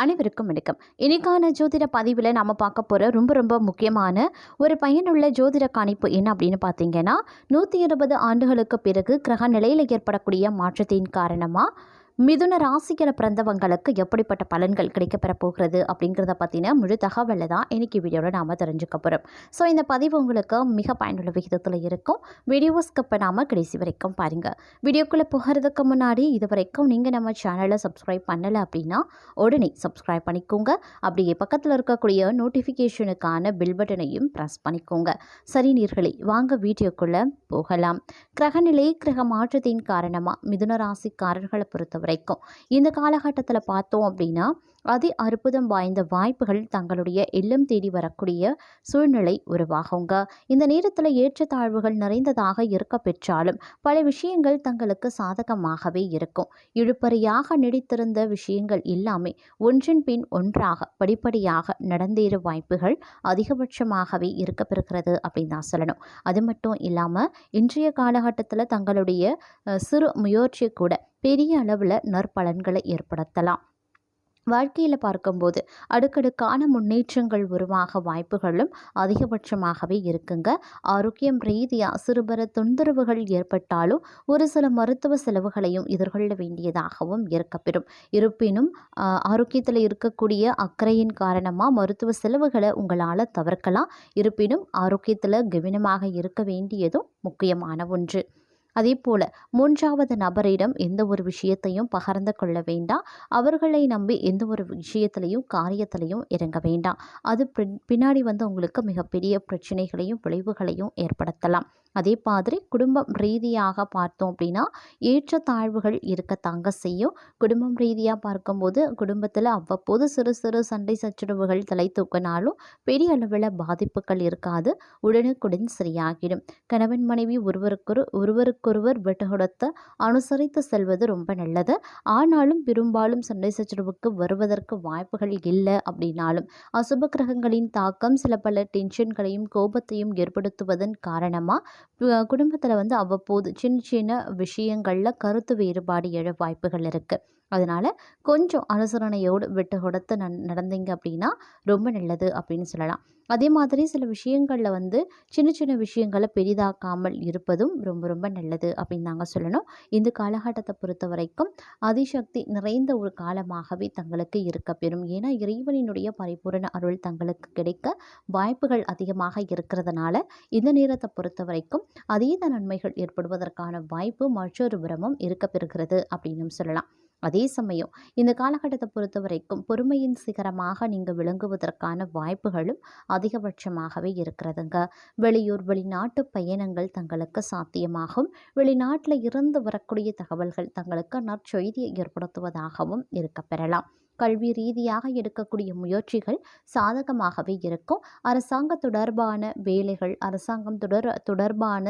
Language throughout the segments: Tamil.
அனைவருக்கும் வணக்கம். இன்னைக்கான ஜோதிட பதிவில் நம்ம பார்க்க போகிற ரொம்ப ரொம்ப முக்கியமான ஒரு பயனுள்ள ஜோதிட கணிப்பு என்ன அப்படின்னு பார்த்தீங்கன்னா நூற்றி இருபது ஆண்டுகளுக்கு பிறகு கிரக நிலையில் ஏற்படக்கூடிய மாற்றத்தின் காரணமாக மிதுன ராசிக்கிற பிறந்தவங்களுக்கு எப்படிப்பட்ட பலன்கள் கிடைக்கப்பெற போகிறது அப்படிங்கிறத பற்றின முழு தகவலை தான் இன்னைக்கு வீடியோவில் நாம் தெரிஞ்சுக்க போகிறோம் ஸோ இந்த பதிவு உங்களுக்கு மிக பயனுள்ள விகிதத்தில் இருக்கும். வீடியோ ஸ்கிப் பண்ணாமல் கடைசி வரைக்கும் பாருங்கள் வீடியோக்குள்ளே போகிறதுக்கு முன்னாடி இது வரைக்கும் நீங்கள் நம்ம சேனலை சப்ஸ்கிரைப் பண்ணலை அப்படின்னா உடனே சப்ஸ்கிரைப் பண்ணிக்கோங்க. அப்படியே பக்கத்தில் இருக்கக்கூடிய நோட்டிஃபிகேஷனுக்கான பில் பட்டனையும் ப்ரெஸ் பண்ணிக்கோங்க. சரி நீர்களை வாங்க வீடியோக்குள்ளே போகலாம். கிரகநிலை கிரக மாற்றத்தின் காரணமாக மிதுன ராசிக்காரர்களை பொறுத்தவரை வரைக்கும் இந்த காலகட்டத்தில் பார்த்தோம் அப்படின்னா அதி அற்புதம் வாய்ந்த வாய்ப்புகள் தங்களுடைய இல்லம் தேடி வரக்கூடிய சூழ்நிலை உருவாகுங்க. இந்த நேரத்தில் ஏற்றத்தாழ்வுகள் நிறைந்ததாக இருக்க பெற்றாலும் பல விஷயங்கள் தங்களுக்கு சாதகமாகவே இருக்கும். இழுப்பறியாக நீடித்திருந்த விஷயங்கள் எல்லாமே ஒன்றின் பின் ஒன்றாக படிப்படியாக நடந்தேற வாய்ப்புகள் அதிகபட்சமாகவே இருக்கப்பெறுகிறது அப்படின்னு தான் சொல்லணும். அது மட்டும் இல்லாமல் இன்றைய காலகட்டத்தில் தங்களுடைய சிறு முயற்சி கூட பெரிய அளவில் நற்பலன்களை ஏற்படுத்தலாம். வாழ்க்கையில் பார்க்கும்போது அடுக்கடுக்கான முன்னேற்றங்கள் உருவாக வாய்ப்புகளும் அதிகபட்சமாகவே இருக்குங்க. ஆரோக்கியம் ரீதியாக சிறுபர தொந்தரவுகள் ஏற்பட்டாலும் ஒரு சில மருத்துவ செலவுகளையும் எதிர்கொள்ள வேண்டியதாகவும் இருக்கப்பெறும். இருப்பினும் ஆரோக்கியத்தில் இருக்கக்கூடிய அக்கறையின் காரணமாக மருத்துவ செலவுகளை உங்களால் தவிர்க்கலாம். இருப்பினும் ஆரோக்கியத்தில் கவனமாக இருக்க வேண்டியதும் முக்கியமான ஒன்று. அதே போல் மூன்றாவது நபரிடம் எந்த ஒரு விஷயத்தையும் பகிர்ந்து கொள்ள வேண்டாம். அவர்களை நம்பி எந்த ஒரு விஷயத்திலையும் காரியத்திலையும் இறங்க வேண்டாம். அது பின்- பின்னாடி வந்து உங்களுக்கு மிகப்பெரிய பிரச்சனைகளையும் விளைவுகளையும் ஏற்படுத்தலாம். அதே மாதிரி குடும்பம் ரீதியாக பார்த்தோம் அப்படின்னா ஏற்றத்தாழ்வுகள் இருக்கத்தாங்க செய்யும். குடும்பம் ரீதியாக பார்க்கும்போது குடும்பத்தில் அவ்வப்போது சிறு சிறு சண்டை சச்சரவுகள் தலை தூக்கினாலும் பெரிய அளவில் பாதிப்புகள் இருக்காது. உடனுக்குடன் சரியாகிடும். கணவன் மனைவி ஒருவருக்கொரு ஒருவருக்கொருவர் விட்டு கொடுத்து அனுசரித்து செல்வது ரொம்ப நல்லது. ஆனாலும் பெரும்பாலும் சண்டை சச்சரவுக்கு வருவதற்கு வாய்ப்புகள் இல்லை அப்படின்னாலும் அசுப கிரகங்களின் தாக்கம் சில பல டென்ஷன்களையும் கோபத்தையும் ஏற்படுத்துவதன் காரணமாக குடும்பத்தில் வந்து அவ்வப்போது சின்ன சின்ன விஷயங்களில் கருத்து வேறுபாடு எழ வாய்ப்புகள் இருக்குது அதனால் கொஞ்சம் அனுசரணையோடு விட்டு கொடுத்து நன் நடந்தீங்க அப்படின்னா ரொம்ப நல்லது அப்படின்னு சொல்லலாம். அதே மாதிரி சில விஷயங்களில் வந்து சின்ன சின்ன விஷயங்களை பெரிதாக்காமல் இருப்பதும் ரொம்ப ரொம்ப நல்லது அப்படின்னு தாங்க சொல்லணும். இந்த காலகட்டத்தை பொறுத்த வரைக்கும் அதிசக்தி நிறைந்த ஒரு காலமாகவே தங்களுக்கு இருக்க பெறும். ஏன்னா இறைவனினுடைய பரிபூரண அருள் தங்களுக்கு கிடைக்க வாய்ப்புகள் அதிகமாக இருக்கிறதுனால இந்த நேரத்தை பொறுத்த வரைக்கும் அதீத நன்மைகள் ஏற்படுவதற்கான வாய்ப்பு மற்றொரு புறமும் இருக்க பெறுகிறது அப்படின்னு சொல்லலாம். அதே சமயம் இந்த காலகட்டத்தை பொறுத்த வரைக்கும் பொறுமையின் சிகரமாக நீங்கள் விளங்குவதற்கான வாய்ப்புகளும் அதிகபட்சமாகவே இருக்கிறதுங்க. வெளியூர் வெளிநாட்டு பயணங்கள் தங்களுக்கு சாத்தியமாகும். வெளிநாட்டில் இருந்து வரக்கூடிய தகவல்கள் தங்களுக்கு நற்செய்தியை ஏற்படுத்துவதாகவும் இருக்க பெறலாம் கல்வி ரீதியாக எடுக்கக்கூடிய முயற்சிகள் சாதகமாகவே இருக்கும். அரசாங்க தொடர்பான வேலைகள் அரசாங்கம் தொடர் தொடர்பான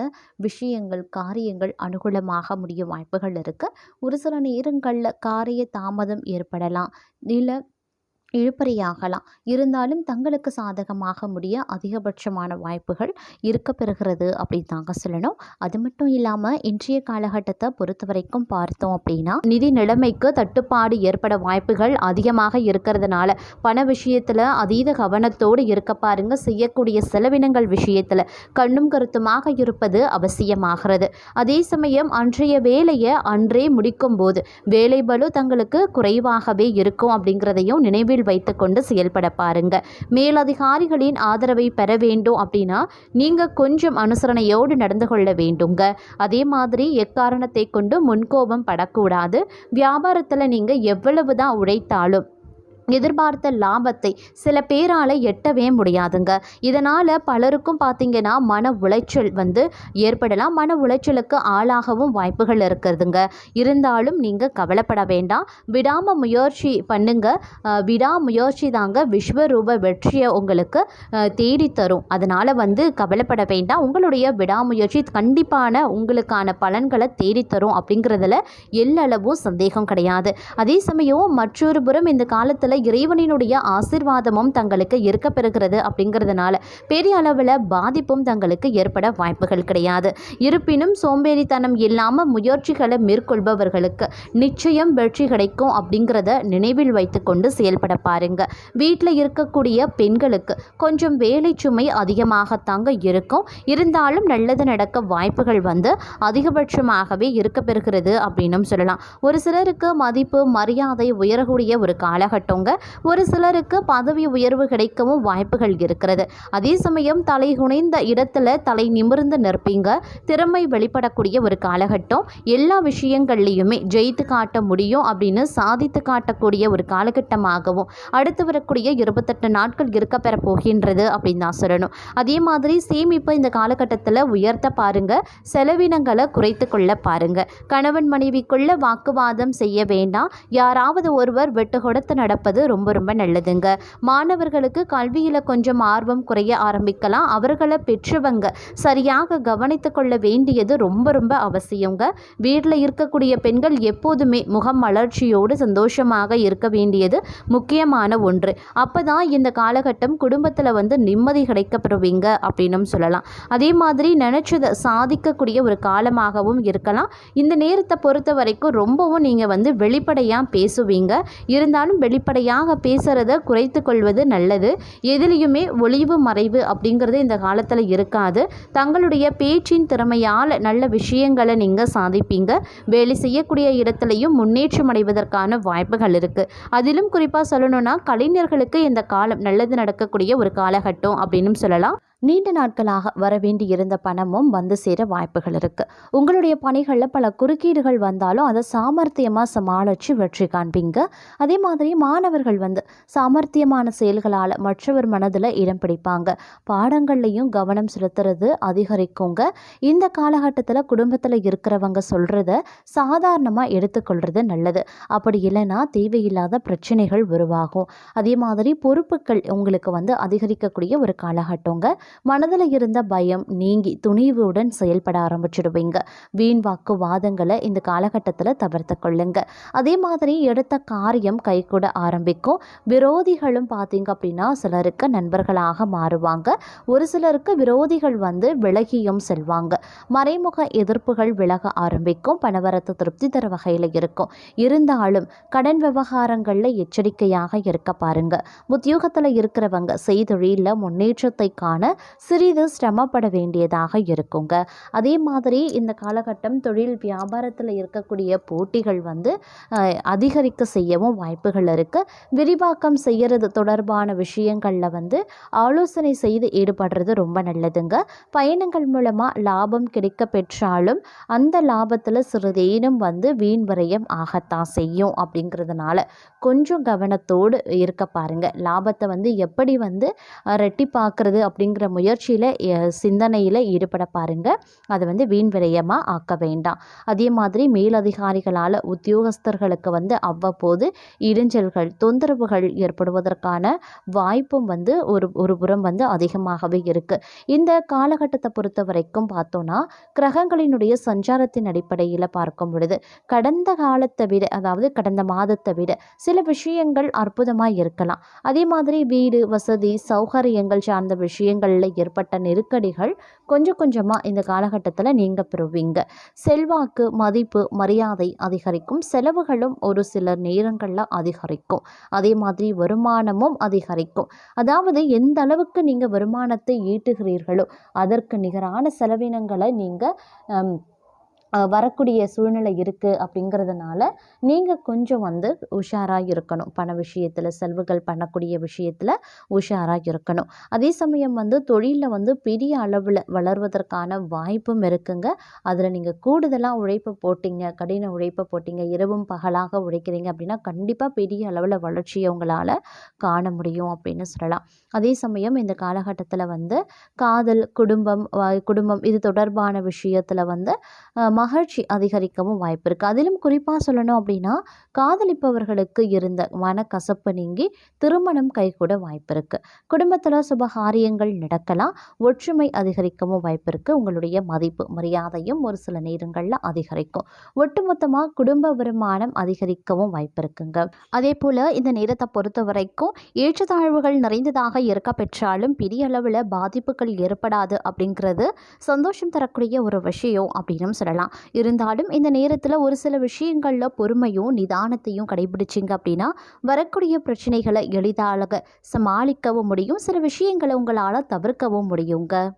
விஷயங்கள் காரியங்கள் அனுகூலமாக முடிய வாய்ப்புகள் இருக்குது ஒரு சில நேரங்களில் காரிய தாமதம் ஏற்படலாம். இல்லை இழுபறியாகலாம். இருந்தாலும் தங்களுக்கு சாதகமாக முடிய அதிகபட்சமான வாய்ப்புகள் இருக்க பெறுகிறது அப்படின்னு தாங்க சொல்லணும். அது மட்டும் இல்லாமல் இன்றைய காலகட்டத்தை பொறுத்த வரைக்கும் பார்த்தோம் அப்படின்னா நிதி நிலைமைக்கு தட்டுப்பாடு ஏற்பட வாய்ப்புகள் அதிகமாக இருக்கிறதுனால பண விஷயத்தில் அதீத கவனத்தோடு இருக்க பாருங்க. செய்யக்கூடிய செலவினங்கள் விஷயத்தில் கண்ணும் கருத்துமாக இருப்பது அவசியமாகிறது. அதே சமயம் அன்றைய வேலையை அன்றே முடிக்கும் போது வேலை பளு தங்களுக்கு குறைவாகவே இருக்கும் அப்படிங்கிறதையும் நினைவில் வைத்துக்கொண்டு செயல்பட பாருங்க. மேலதிகாரிகளின் ஆதரவை பெற வேண்டும் அப்படின்னா நீங்க கொஞ்சம் அனுசரணையோடு நடந்து கொள்ள வேண்டுங்க. அதே மாதிரி எக்காரணத்தை கொண்டு முன்கோபம் படக்கூடாது. வியாபாரத்தில் நீங்க எவ்வளவு தான் உழைத்தாலும் எதிர்பார்த்த லாபத்தை சில பேரால் எட்டவே முடியாதுங்க. இதனால் பலருக்கும் பார்த்தீங்கன்னா மன உளைச்சல் வந்து ஏற்படலாம். மன உளைச்சலுக்கு ஆளாகவும் வாய்ப்புகள் இருக்கிறதுங்க இருந்தாலும் நீங்கள் கவலைப்பட வேண்டாம். விடாம முயற்சி பண்ணுங்க. விடாமுயற்சி தாங்க விஸ்வரூப வெற்றியை உங்களுக்கு தேடித்தரும். தேடித் தரும் அதனால் வந்து கவலைப்பட வேண்டாம். உங்களுடைய விடாமுயற்சி கண்டிப்பான உங்களுக்கான பலன்களை தேடித்தரும் அப்படிங்கிறதுல எல்லளவும் சந்தேகம் கிடையாது. அதே சமயம் மற்றொரு புறம் இந்த காலத்தில் இறைவனினுடைய ஆசிர்வாதமும் தங்களுக்கு இருக்க பெறுகிறது அப்படிங்கிறதுனால பெரிய அளவில் பாதிப்பும் தங்களுக்கு ஏற்பட வாய்ப்புகள் கிடையாது. இருப்பினும் சோம்பேறித்தனம் இல்லாமல் முயற்சிகளை மேற்கொள்பவர்களுக்கு நிச்சயம் வெற்றி கிடைக்கும் அப்படிங்கிறத நினைவில் வைத்துக்கொண்டு செயல்பட பாருங்க. வீட்டில் இருக்கக்கூடிய பெண்களுக்கு கொஞ்சம் வேலை சுமை அதிகமாகத்தாங்க இருக்கும். இருந்தாலும் நல்லது நடக்க வாய்ப்புகள் வந்து அதிகபட்சமாகவே இருக்க பெறுகிறது அப்படின்னும் சொல்லலாம். ஒரு சிலருக்கு மதிப்பு மரியாதை உயரக்கூடிய ஒரு காலகட்டம் இருக்கிறவங்க ஒரு சிலருக்கு பதவி உயர்வு கிடைக்கவும் வாய்ப்புகள் இருக்கிறது. அதே சமயம் தலை குனைந்த இடத்துல தலை நிமிர்ந்து நிற்பீங்க. திறமை வெளிப்படக்கூடிய ஒரு காலகட்டம். எல்லா விஷயங்கள்லையுமே ஜெயித்து காட்ட முடியும் அப்படின்னு சாதித்து காட்டக்கூடிய ஒரு காலகட்டமாகவும் அடுத்து வரக்கூடிய இருபத்தெட்டு நாட்கள் இருக்க பெற போகின்றது அப்படின்னு தான் சொல்லணும். அதே மாதிரி சேமிப்பை இந்த காலகட்டத்தில் உயர்த்த பாருங்க. செலவினங்களை குறைத்து கொள்ள பாருங்க. கணவன் மனைவிக்குள்ள வாக்குவாதம் செய்ய வேண்டாம். யாராவது ஒருவர் வெட்டு கொடுத்து நடப்பது ரொம்ப ரொம்ப நல்லதுங்க. மாணவர்களுக்கு கல்வியில் கொஞ்சம் ஆர்வம் குறைய ஆரம்பிக்கலாம். அவர்களை பெற்றவங்க சரியாக கவனித்து கொள்ள வேண்டியது ரொம்ப ரொம்ப அவசியங்க. வீட்டில் இருக்கக்கூடிய பெண்கள் எப்போதுமே முகம் மலர்ச்சியோடு சந்தோஷமாக இருக்க வேண்டியது முக்கியமான ஒன்று. அப்போ தான் இந்த காலகட்டம் குடும்பத்தில் வந்து நிம்மதி கிடைக்கப்பெறுவீங்க அப்படின்னும் சொல்லலாம். அதே மாதிரி நினச்சதை சாதிக்கக்கூடிய ஒரு காலமாகவும் இருக்கலாம். இந்த நேரத்தை பொறுத்த வரைக்கும் ரொம்பவும் நீங்கள் வந்து வெளிப்படையாக பேசுவீங்க. இருந்தாலும் வெளிப்படையாக பேசுகிறத குறைத்து கொள்வது நல்லது. எதிலையுமே ஒளிவு மறைவு அப்படிங்கிறது இந்த காலத்தில் இருக்காது. தங்களுடைய பேச்சின் திறமையால் நல்ல விஷயங்களை நீங்கள் சாதிப்பீங்க. வேலை செய்யக்கூடிய இடத்துலையும் முன்னேற்றம் அடைவதற்கான வாய்ப்புகள் இருக்குது அதிலும் குறிப்பாக சொல்லணும்னா கலைஞர்களுக்கு இந்த காலம் நல்லது நடக்கக்கூடிய ஒரு காலகட்டம் அப்படின்னு சொல்லலாம். நீண்ட நாட்களாக வர வேண்டி இருந்த பணமும் வந்து சேர வாய்ப்புகள் இருக்குது உங்களுடைய பணிகளில் பல குறுக்கீடுகள் வந்தாலும் அதை சாமர்த்தியமாக சமாளித்து வெற்றி காண்பீங்க. அதே மாதிரி மாணவர்கள் வந்து சாமர்த்தியமான செயல்களால் மற்றவர் மனதில் இடம் பிடிப்பாங்க. பாடங்கள்லையும் கவனம் செலுத்துறது அதிகரிக்குங்க. இந்த காலகட்டத்தில் குடும்பத்தில் இருக்கிறவங்க சொல்கிறத சாதாரணமாக எடுத்துக்கொள்கிறது நல்லது. அப்படி இல்லைன்னா தேவையில்லாத பிரச்சனைகள் உருவாகும். அதே மாதிரி பொறுப்புகள் உங்களுக்கு வந்து அதிகரிக்கக்கூடிய ஒரு காலகட்டங்க. மனதில் இருந்த பயம் நீங்கி துணிவுடன் செயல்பட ஆரம்பிச்சிடுவீங்க. வீண் வாக்கு வாதங்களை இந்த காலகட்டத்தில் தவிர்த்து கொள்ளுங்க. அதே மாதிரி எடுத்த காரியம் கைகூட ஆரம்பிக்கும். விரோதிகளும் பார்த்தீங்க அப்படின்னா சிலருக்கு நண்பர்களாக மாறுவாங்க. ஒரு சிலருக்கு விரோதிகள் வந்து விலகியும் செல்வாங்க. மறைமுக எதிர்ப்புகள் விலக ஆரம்பிக்கும். பணவரத்து திருப்தி தர வகையில் இருக்கும். இருந்தாலும் கடன் விவகாரங்களில் எச்சரிக்கையாக இருக்க பாருங்க. உத்தியோகத்தில் இருக்கிறவங்க செய்தொழிலில் முன்னேற்றத்தை காண சிறிது சிரமப்பட வேண்டியதாக இருக்குங்க. அதே மாதிரி இந்த காலகட்டம் தொழில் வியாபாரத்தில் இருக்கக்கூடிய போட்டிகள் வந்து அதிகரிக்க செய்யவும் வாய்ப்புகள் இருக்குது விரிவாக்கம் செய்கிறது தொடர்பான விஷயங்களில் வந்து ஆலோசனை செய்து ஈடுபடுறது ரொம்ப நல்லதுங்க. பயணங்கள் மூலமாக லாபம் கிடைக்க பெற்றாலும் அந்த லாபத்தில் சிறிதேனும் வந்து வீண் விரயம் ஆகத்தான் செய்யும் அப்படிங்கிறதுனால கொஞ்சம் கவனத்தோடு இருக்க பாருங்க. லாபத்தை வந்து எப்படி வந்து ரெட்டி ரெட்டிப்பாக்குறது அப்படிங்கிற முயற்சியில் சிந்தனையில் ஈடுபட பாருங்க. அதை வந்து வீண் விரயமாக ஆக்க வேண்டாம். அதே மாதிரி மேலதிகாரிகளால் உத்தியோகஸ்தர்களுக்கு வந்து அவ்வப்போது இடைஞ்சல்கள் தொந்தரவுகள் ஏற்படுவதற்கான வாய்ப்பும் வந்து ஒரு ஒரு புறம் வந்து அதிகமாகவே இருக்குது இந்த காலகட்டத்தை பொறுத்த வரைக்கும் பார்த்தோன்னா கிரகங்களினுடைய சஞ்சாரத்தின் அடிப்படையில் பார்க்கும் பொழுது கடந்த காலத்தை விட அதாவது கடந்த மாதத்தை விட சில விஷயங்கள் அற்புதமாக இருக்கலாம். அதே மாதிரி வீடு வசதி சௌகரியங்கள் சார்ந்த விஷயங்கள் விஷயங்களில் ஏற்பட்ட நெருக்கடிகள் கொஞ்சம் கொஞ்சமாக இந்த காலகட்டத்தில் நீங்க பெறுவீங்க. செல்வாக்கு மதிப்பு மரியாதை அதிகரிக்கும். செலவுகளும் ஒரு சில நேரங்களில் அதிகரிக்கும். அதே மாதிரி வருமானமும் அதிகரிக்கும். அதாவது எந்த அளவுக்கு நீங்கள் வருமானத்தை ஈட்டுகிறீர்களோ அதற்கு நிகரான செலவினங்களை நீங்கள் வரக்கூடிய சூழ்நிலை இருக்குது அப்படிங்கிறதுனால நீங்கள் கொஞ்சம் வந்து உஷாராக இருக்கணும். பண விஷயத்தில் செலவுகள் பண்ணக்கூடிய விஷயத்தில் உஷாராக இருக்கணும். அதே சமயம் வந்து தொழிலில் வந்து பெரிய அளவில் வளர்வதற்கான வாய்ப்பும் இருக்குங்க. அதில் நீங்கள் கூடுதலாக உழைப்பு போட்டிங்க கடின உழைப்பு போட்டிங்க இரவும் பகலாக உழைக்கிறீங்க அப்படின்னா கண்டிப்பாக பெரிய அளவில் வளர்ச்சியை உங்களால் காண முடியும் அப்படின்னு சொல்லலாம். அதே சமயம் இந்த காலகட்டத்தில் வந்து காதல் குடும்பம் குடும்பம் இது தொடர்பான விஷயத்தில் வந்து மகிழ்ச்சி அதிகரிக்கவும் வாய்ப்பு இருக்குது அதிலும் குறிப்பாக சொல்லணும் அப்படின்னா காதலிப்பவர்களுக்கு இருந்த மனக்கசப்பு நீங்கி திருமணம் கைகூட வாய்ப்பு இருக்குது குடும்பத்தில் சுபகாரியங்கள் நடக்கலாம். ஒற்றுமை அதிகரிக்கவும் வாய்ப்பு இருக்குது உங்களுடைய மதிப்பு மரியாதையும் ஒரு சில நேரங்களில் அதிகரிக்கும். ஒட்டுமொத்தமாக குடும்ப வருமானம் அதிகரிக்கவும் வாய்ப்பு இருக்குங்க அதே போல் இந்த நேரத்தை பொறுத்த வரைக்கும் ஏற்றத்தாழ்வுகள் நிறைந்ததாக இருக்க பெற்றாலும் பெரிய அளவில் பாதிப்புகள் ஏற்படாது அப்படிங்கிறது சந்தோஷம் தரக்கூடிய ஒரு விஷயம் அப்படின்னு சொல்லலாம். இருந்தாலும் இந்த நேரத்தில் ஒரு சில விஷயங்களில் பொறுமையும் நிதானத்தையும் கடைபிடிச்சிங்க அப்படின்னா வரக்கூடிய பிரச்சனைகளை எளிதாக சமாளிக்கவும் முடியும். சில விஷயங்களை உங்களால் தவிர்க்கவும் முடியுங்க.